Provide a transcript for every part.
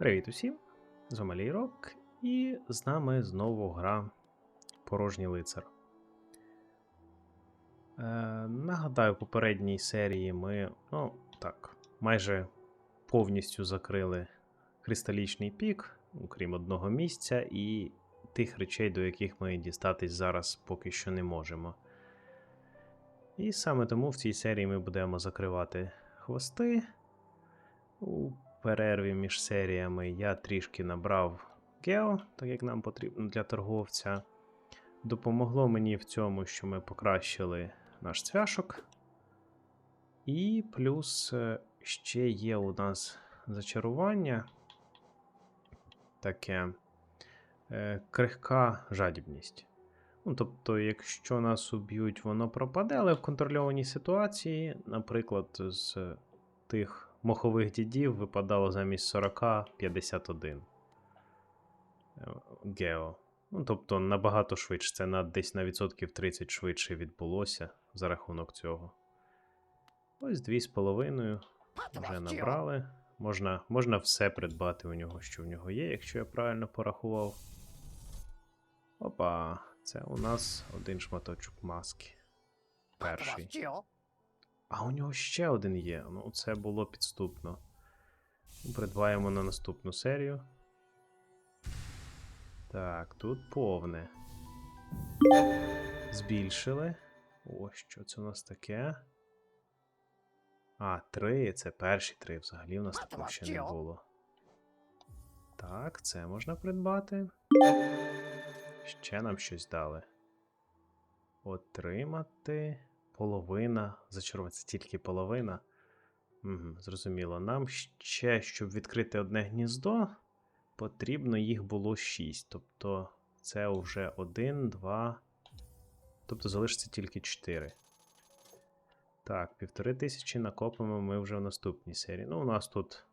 Привіт усім! З вами Лійрок, і з нами знову гра Порожній лицар. Е, нагадаю, в попередній серії ми, ну так, майже повністю закрили кристалічний пік, окрім одного місця, і тих речей, до яких ми дістатись зараз поки що не можемо. І саме тому в цій серії ми будемо закривати хвости. Перерві між серіями я трішки набрав гео, так як нам потрібно для торговця. Допомогло мені в цьому, що ми покращили наш цвяшок. І плюс е, ще є у нас зачарування. Таке е, крихка жадібність. Ну, тобто, якщо нас уб'ють, воно пропаде, але в контрольованій ситуації, наприклад, з тих мохових дідів випадало замість 40 51 е, гео. Ну, тобто набагато швидше. Це на десь на відсотків 30 швидше відбулося за рахунок цього. Ось 2,5 вже набрали. Можна, можна все придбати у нього, що в нього є, якщо я правильно порахував. Опа, це у нас один шматочок маски. Перший. А у нього ще один є. Ну, це було підступно. Придбаємо на наступну серію. Так, тут повне. Збільшили. О, що це у нас таке? А, три. Це перші три. Взагалі у нас такого ще не було. Так, це можна придбати. Ще нам щось дали. Отримати. Половина. Зачарувати це тільки половина. Угу, Зрозуміло. Нам ще, щоб відкрити одне гніздо, потрібно їх було 6. Тобто це вже 1, 2. Тобто залишиться тільки 4. Так, півтори тисячі накопимо ми вже в наступній серії. Ну, у нас тут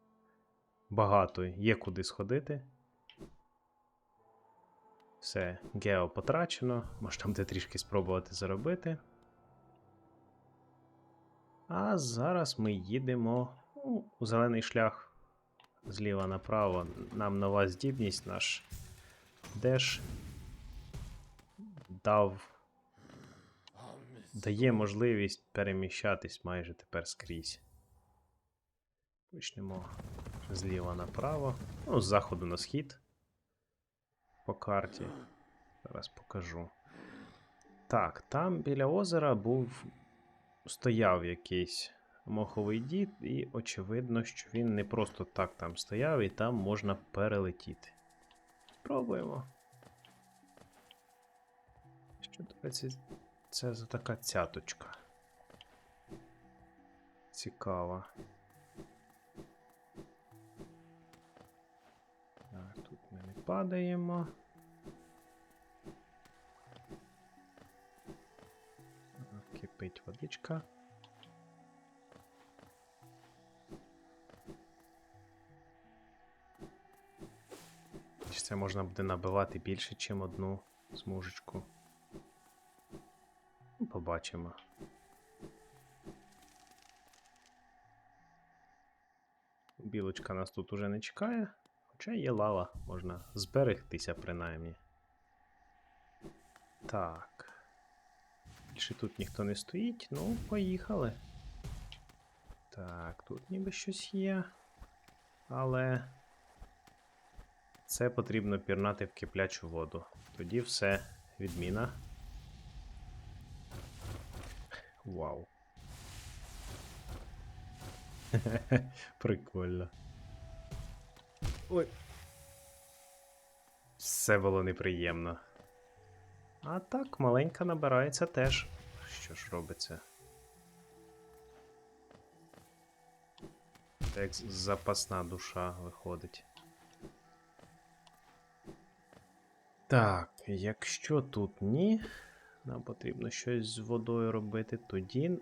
багато є куди сходити. Все, гео потрачено. Можна буде трішки спробувати заробити. А зараз ми їдемо ну, у зелений шлях зліва направо. Нам нова здібність наш деш дав. Дає можливість переміщатись майже тепер скрізь. Почнемо зліва направо. Ну, з заходу на схід по карті. Зараз покажу. Так, там біля озера був стояв якийсь моховий дід, і очевидно, що він не просто так там стояв, і там можна перелетіти. Спробуємо. Що таке це, це за така цяточка? Цікава. Так, тут ми не падаємо. Кипить водичка. Це можна буде набивати більше, ніж одну смужечку? Ну, Побачимо. Білочка нас тут уже не чекає, хоча є лава, можна зберегтися принаймні. Так. Більше тут ніхто не стоїть, ну, поїхали. Так, тут ніби щось є. Але це потрібно пірнати в киплячу воду. Тоді все відміна. Вау. Прикольно. Ой. Все було неприємно. А так, маленька набирається теж. Що ж робиться? Це запасна душа виходить. Так, якщо тут ні, нам потрібно щось з водою робити, тоді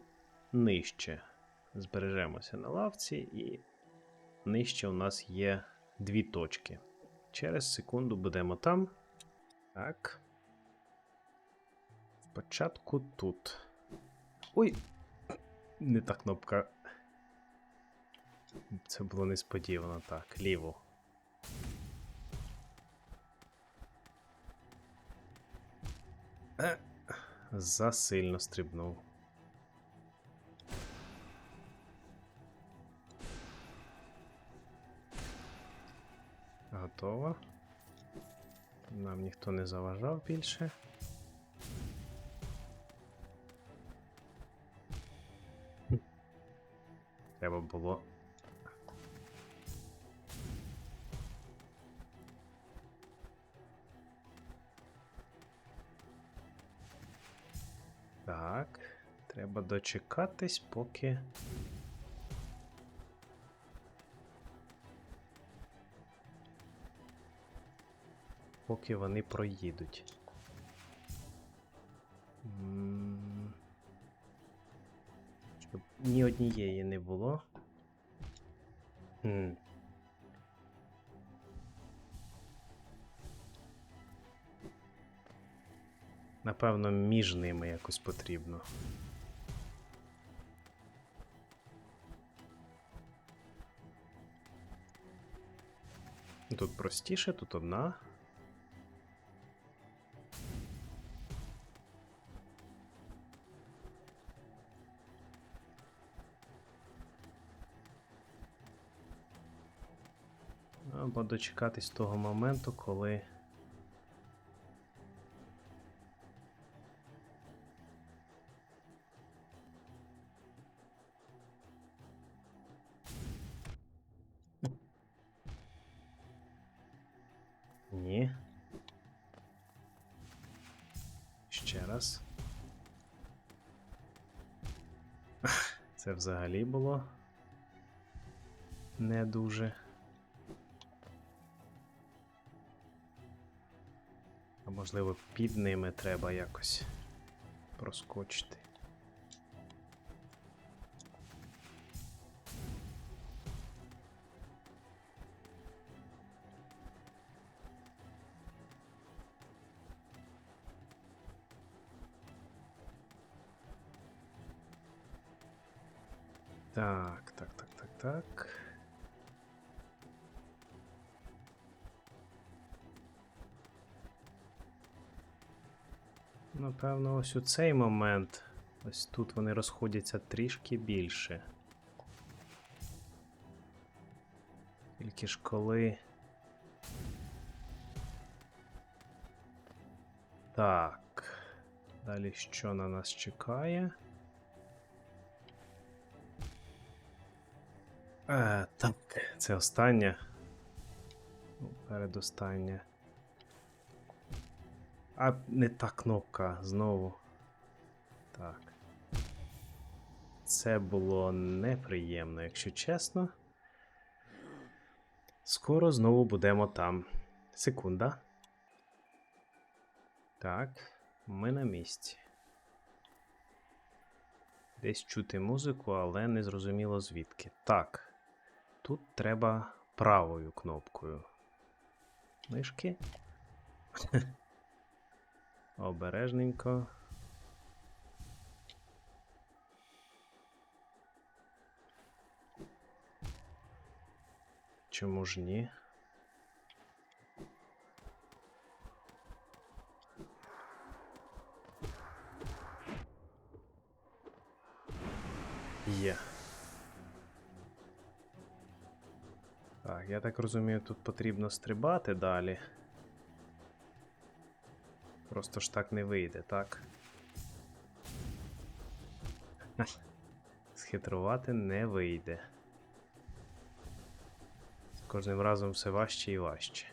нижче. Збережемося на лавці, і нижче у нас є дві точки. Через секунду будемо там. Так. Спочатку тут. Ой! Не та кнопка. Це було несподівано, так, ліво. Е, засильно стрибнув. Готово. Нам ніхто не заважав більше. Треба було. Так, треба дочекатись, поки. Поки вони проїдуть. Ні однієї не було. Хм. Напевно, між ними якось потрібно. Тут простіше, тут одна. Або дочекатись того моменту, коли. Ні. Ще раз. Це взагалі було не дуже. Можливо, під ними треба якось проскочити. Так, так, так, так, так. Напевно, ось у цей момент. Ось тут вони розходяться трішки більше. Тільки ж коли. Так. Далі що на нас чекає? Е, так, це остання. Передостання. А не та кнопка знову. Так. Це було неприємно, якщо чесно. Скоро знову будемо там. Секунда. Так, ми на місці. Десь чути музику, але не зрозуміло звідки. Так. Тут треба правою кнопкою. Мишки. Обережненько. Чому ж ні? Є. Так, я так розумію, тут потрібно стрибати далі. Просто ж так не вийде, так? Схитрувати не вийде. З кожним разом все важче і важче.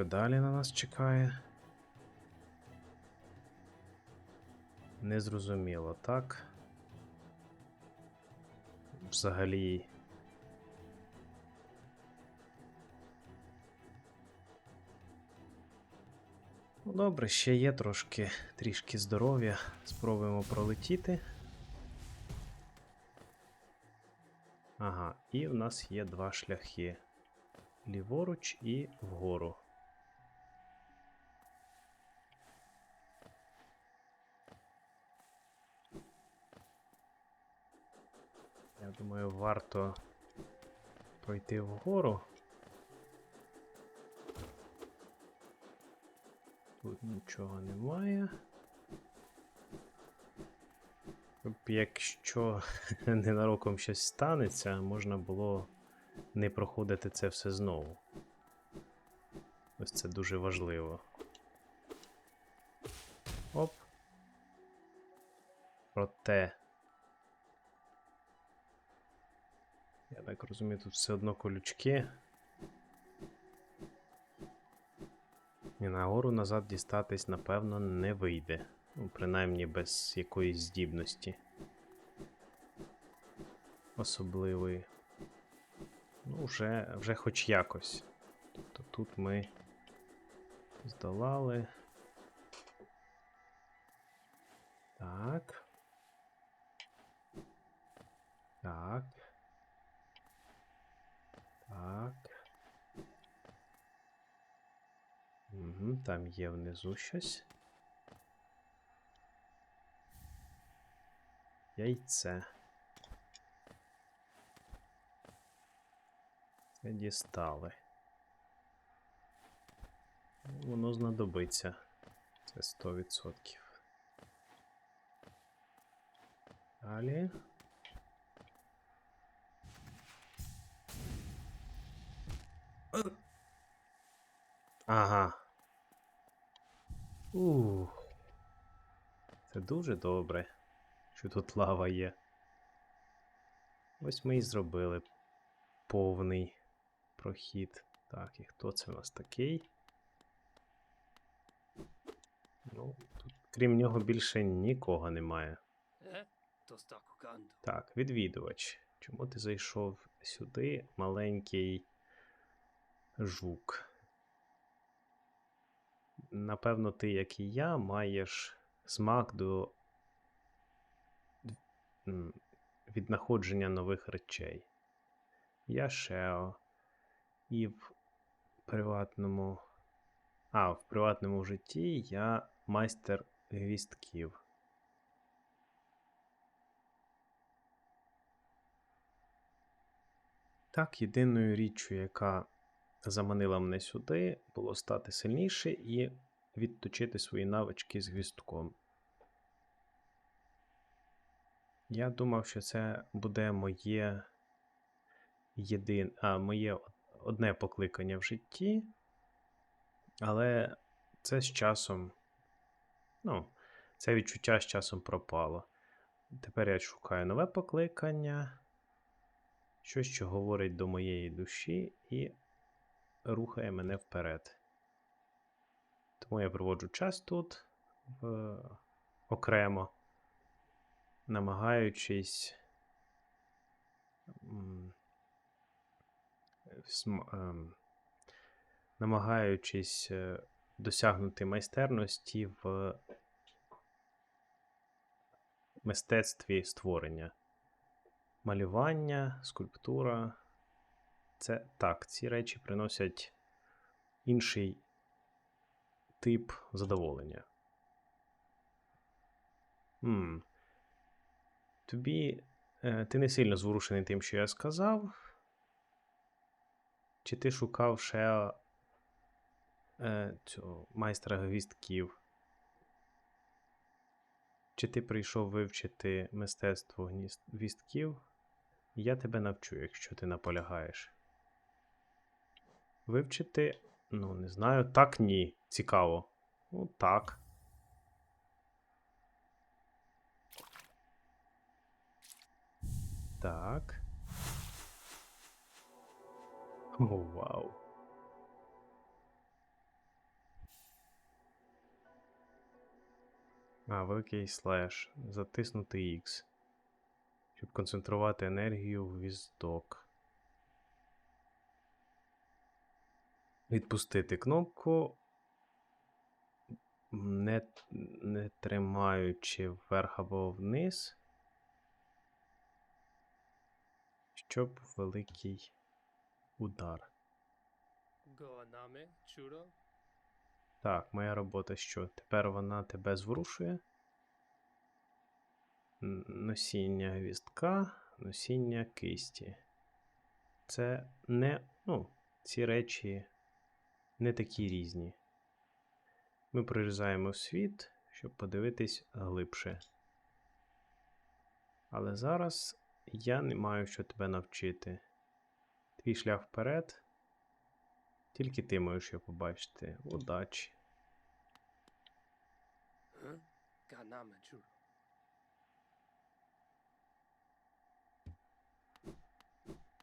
Що далі на нас чекає? Незрозуміло, так? Взагалі. Ну, добре, ще є трошки трішки здоров'я. Спробуємо пролетіти. Ага, і в нас є два шляхи: ліворуч і вгору. Думаю, варто пройти вгору. Тут нічого немає. Щоб Якщо ненароком щось станеться, можна було не проходити це все знову. Ось це дуже важливо. Оп. Проте. Я так розумію, тут все одно колючки. І нагору назад дістатись, напевно, не вийде. Ну, принаймні без якоїсь здібності. Особливої. Ну, вже, вже хоч якось. Тобто тут ми здолали. Так. Так. Так. Угу, там є внизу щось. Яйце. Це дістали. Воно знадобиться. Це 100%. Далі. Ага. Ух. Це дуже добре, що тут лава є. Ось ми і зробили повний прохід. Так, і хто це у нас такий? Ну, тут, крім нього, більше нікого немає. Так, відвідувач. Чому ти зайшов сюди, маленький жук? Напевно, ти, як і я, маєш смак до віднаходження нових речей. Я Шео. І в приватному. А, в приватному житті я майстер гвістків. Так, єдиною річчю, яка заманила мене сюди, було стати сильніше і відточити свої навички з гвістком. Я думав, що це буде моє єдин... а, моє одне покликання в житті, але це з часом. Ну, це відчуття з часом пропало. Тепер я шукаю нове покликання щось, що говорить до моєї душі і рухає мене вперед. Тому я проводжу час тут в... окремо, намагаючись ем, намагаючись е, досягнути майстерності в мистецтві створення малювання, скульптура. Це так, ці речі приносять інший тип задоволення. М. Тобі. е, Ти не сильно зворушений тим, що я сказав. Чи ти шукав ще е, цього майстра гвістків? Чи ти прийшов вивчити мистецтво гвістків? Я тебе навчу, якщо ти наполягаєш. Вивчити, ну, не знаю, так ні. Цікаво. Ну, так. Так. О, вау. А, великий слеш. Затиснути X. Щоб концентрувати енергію в віздок. Відпустити кнопку. Не, не тримаючи вверх або вниз. щоб великий удар. Так, моя робота що? Тепер вона тебе зворушує. Носіння гвіздка, носіння кисті. Це не. Ну, ці речі не такі різні. Ми прорізаємо світ, щоб подивитись глибше. Але зараз я не маю що тебе навчити. Твій шлях вперед. Тільки ти можеш його побачити. Удачі.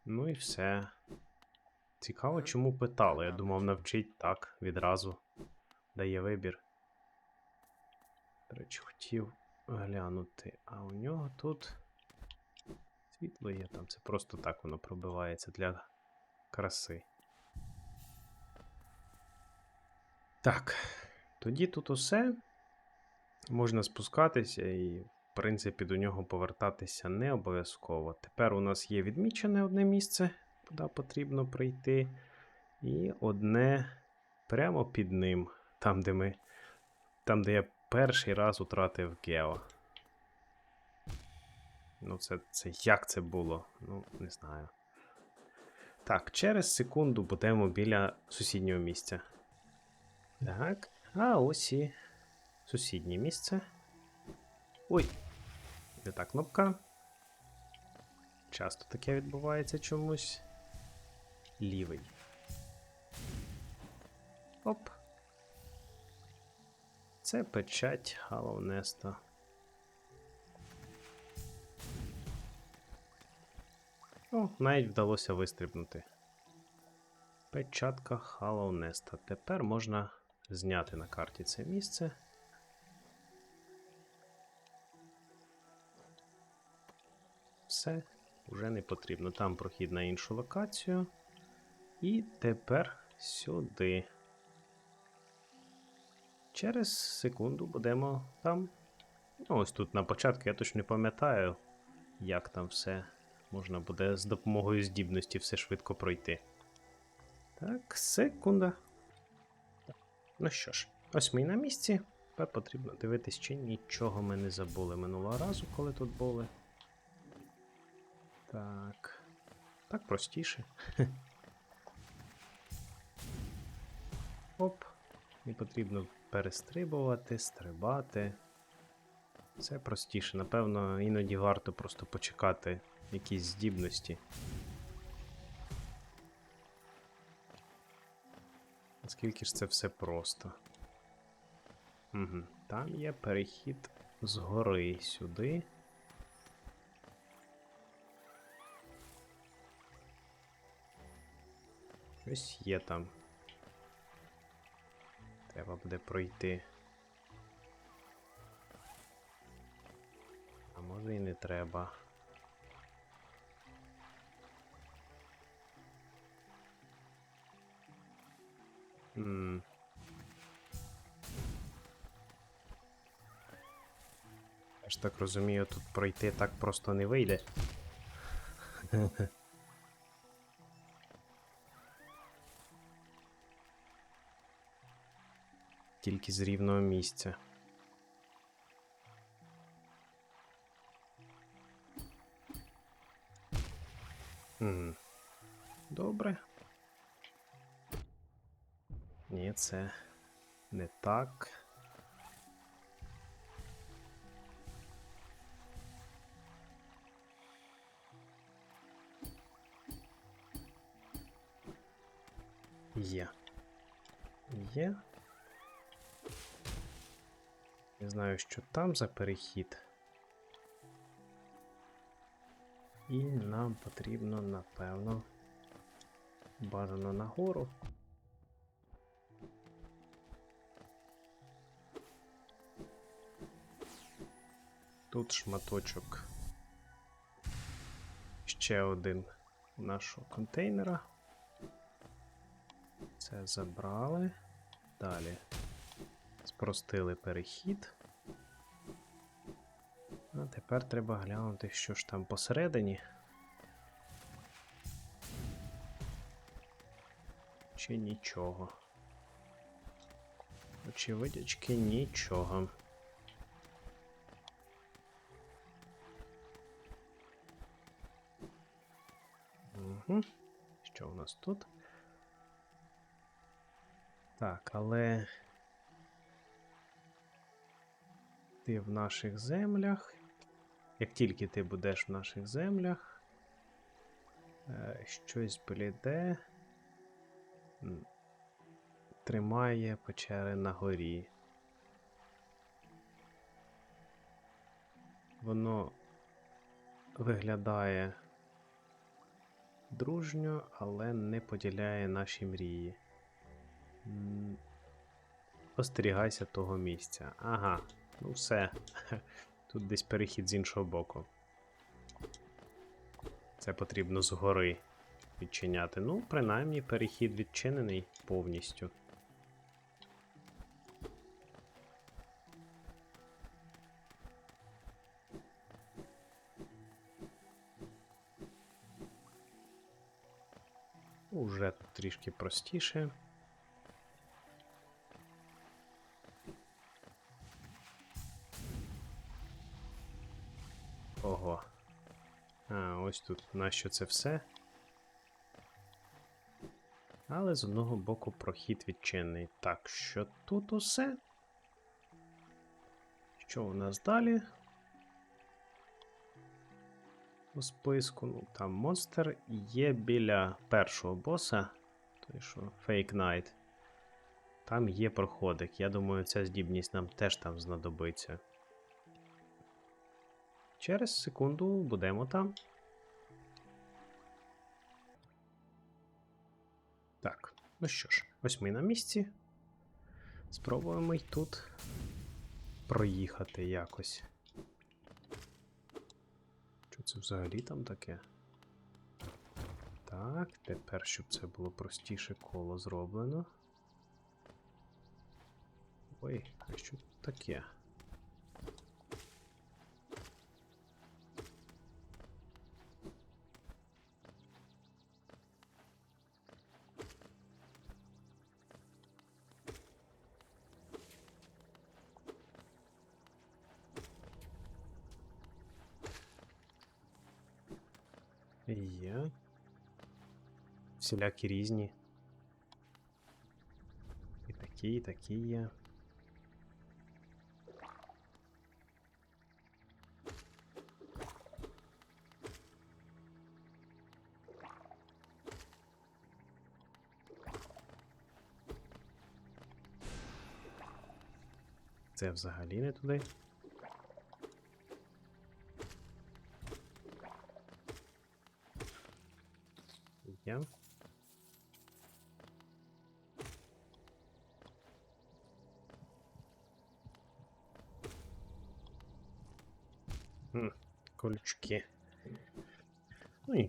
Ну і все. Цікаво, чому питали. Я думав, навчить так відразу. Дає вибір. До речі, хотів глянути. А у нього тут світло є там. Це просто так воно пробивається для краси. Так. Тоді тут усе. Можна спускатися і, в принципі, до нього повертатися не обов'язково. Тепер у нас є відмічене одне місце, куди потрібно прийти, і одне прямо під ним, там, де ми. Там, де я перший раз втратив Гео. Ну, це, це як це було? Ну, не знаю. Так, через секунду будемо біля сусіднього місця. Так, а ось і сусіднє місце. Ой, не та кнопка. Часто таке відбувається чомусь. Лівий. Оп. Це печать Nest. О, навіть вдалося вистрибнути. Печатка Nest. Тепер можна зняти на карті це місце. Все, вже не потрібно. Там прохід на іншу локацію. І тепер сюди. Через секунду будемо там. Ну, ось тут на початку я точно не пам'ятаю, як там все можна буде з допомогою здібності все швидко пройти. Так, секунда. Ну що ж, ось ми і на місці. Тепер потрібно дивитись, чи нічого ми не забули минулого разу, коли тут були. Так. Так простіше. Оп. Не потрібно перестрибувати, стрибати. Це простіше. Напевно, іноді варто просто почекати якісь здібності. Наскільки ж це все просто. Угу. Там є перехід згори сюди. Ось є там. Треба буде пройти. А може і не треба. М. Я ж так розумію, тут пройти так просто не вийде. Тільки з рівного місця. Добре. Ні, це не так. Є. Є. Не знаю, що там за перехід. І нам потрібно, напевно, бажано нагору. Тут шматочок. Ще один нашого контейнера. Це забрали. Далі. Спростили перехід. А тепер треба глянути, що ж там посередині. Чи нічого. Очевидячки нічого. Угу. Що у нас тут? Так, але ти в наших землях. Як тільки ти будеш в наших землях, е, щось бліде тримає печери на горі. Воно виглядає дружньо, але не поділяє наші мрії. Остерігайся того місця. Ага, ну все. Тут десь перехід з іншого боку. Це потрібно згори відчиняти. Ну, принаймні, перехід відчинений повністю. Уже трішки простіше. Ось тут нащо це все. Але з одного боку прохід відчинений. Так, що тут усе? Що у нас далі? У списку, ну там монстр є біля першого боса, той що Fake Knight. Там є проходик. Я думаю, ця здібність нам теж там знадобиться. Через секунду будемо там. Так, ну що ж, ось ми на місці. Спробуємо й тут проїхати якось. Що це взагалі там таке? Так, тепер, щоб це було простіше коло зроблено. Ой, а що тут таке? Всілякі різні. І такі, і такі є. Це взагалі не туди.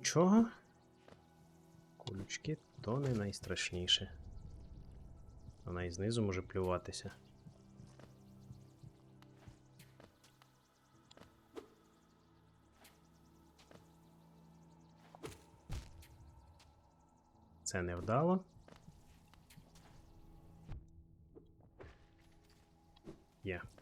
Нічого. Колючки то не найстрашніше. Вона і знизу може плюватися. Це не вдало. Є. Хм.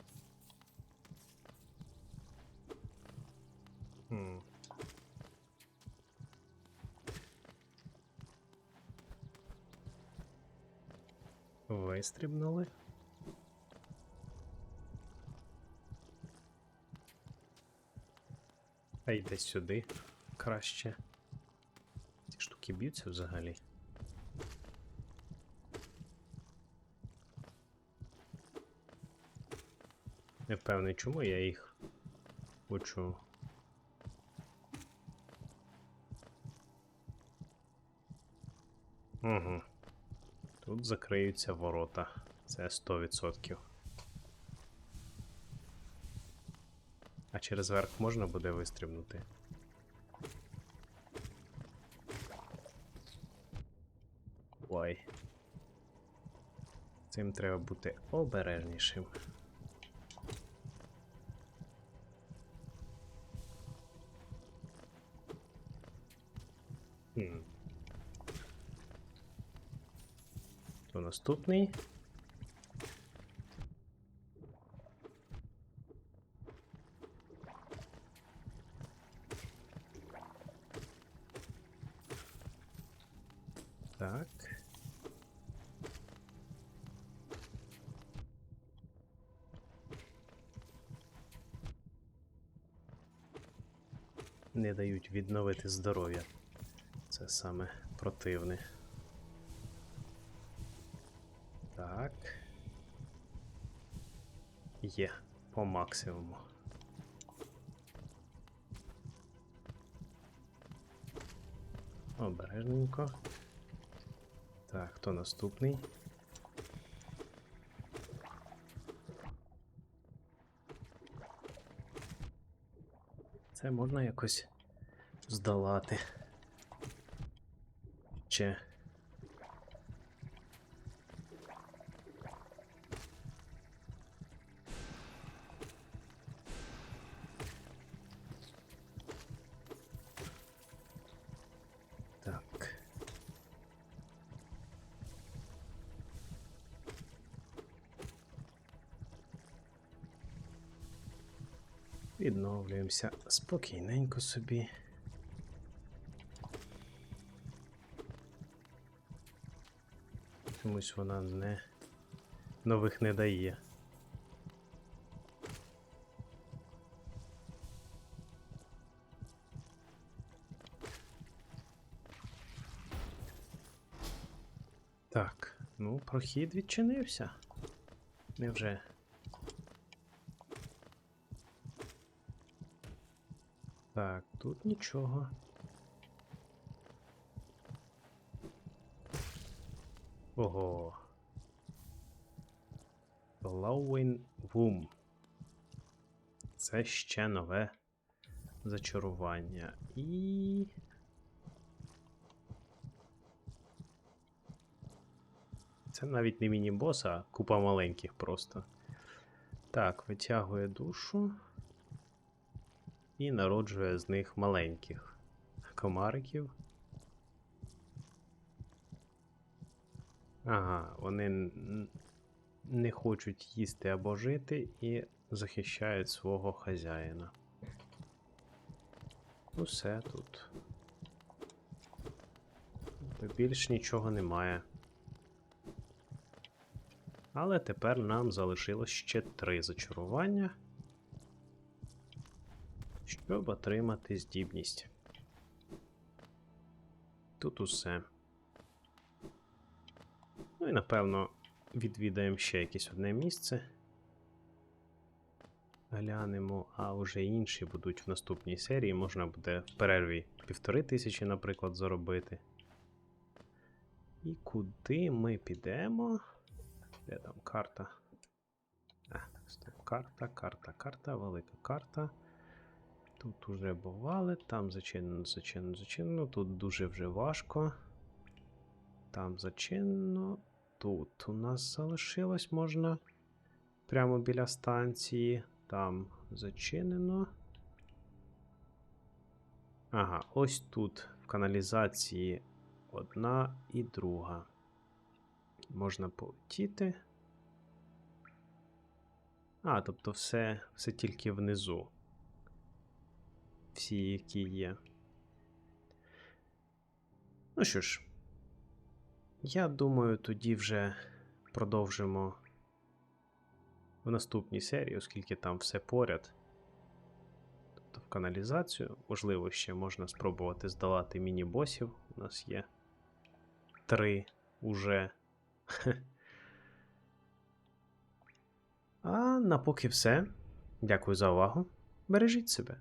Вистрибнули. А йде сюди краще. Ці штуки б'ються взагалі. Не впевнений, чому я їх хочу. Угу. Тут закриються ворота. Це 100%. А через верх можна буде вистрибнути? Ой. Цим треба бути обережнішим. Хто наступний? Так. Не дають відновити здоров'я. Це саме противне. Є по максимуму. Обережненько. Так, хто наступний? Це можна якось здолати. Чи. Відновлюємося спокійненько собі. Чомусь вона не нових не дає. Так, ну, прохід відчинився. Невже? Так, тут нічого. Ого. Blowing Womb. Це ще нове зачарування. І. Це навіть не міні-бос, а купа маленьких просто. Так, витягує душу і народжує з них маленьких комариків. Ага, вони не хочуть їсти або жити і захищають свого хазяїна. Все тут. Більш нічого немає. Але тепер нам залишилось ще три зачарування, щоб отримати здібність. Тут усе. Ну і напевно відвідаємо ще якесь одне місце. Глянемо, а вже інші будуть в наступній серії. Можна буде в перерві півтори тисячі, наприклад, заробити. І куди ми підемо? Де там карта? А, карта, карта, карта, велика карта. Тут уже бували, там зачинено, зачинено, зачинено. Тут дуже вже важко. Там зачинено. Тут у нас залишилось можна прямо біля станції. Там зачинено. Ага, ось тут в каналізації одна і друга. Можна полетіти. А, тобто все, все тільки внизу. Всі, які є. Ну що ж, я думаю, тоді вже продовжимо в наступній серії, оскільки там все поряд. Тобто в каналізацію. Можливо, ще можна спробувати здолати міні-босів. У нас є три уже. А на поки все. Дякую за увагу. Бережіть себе.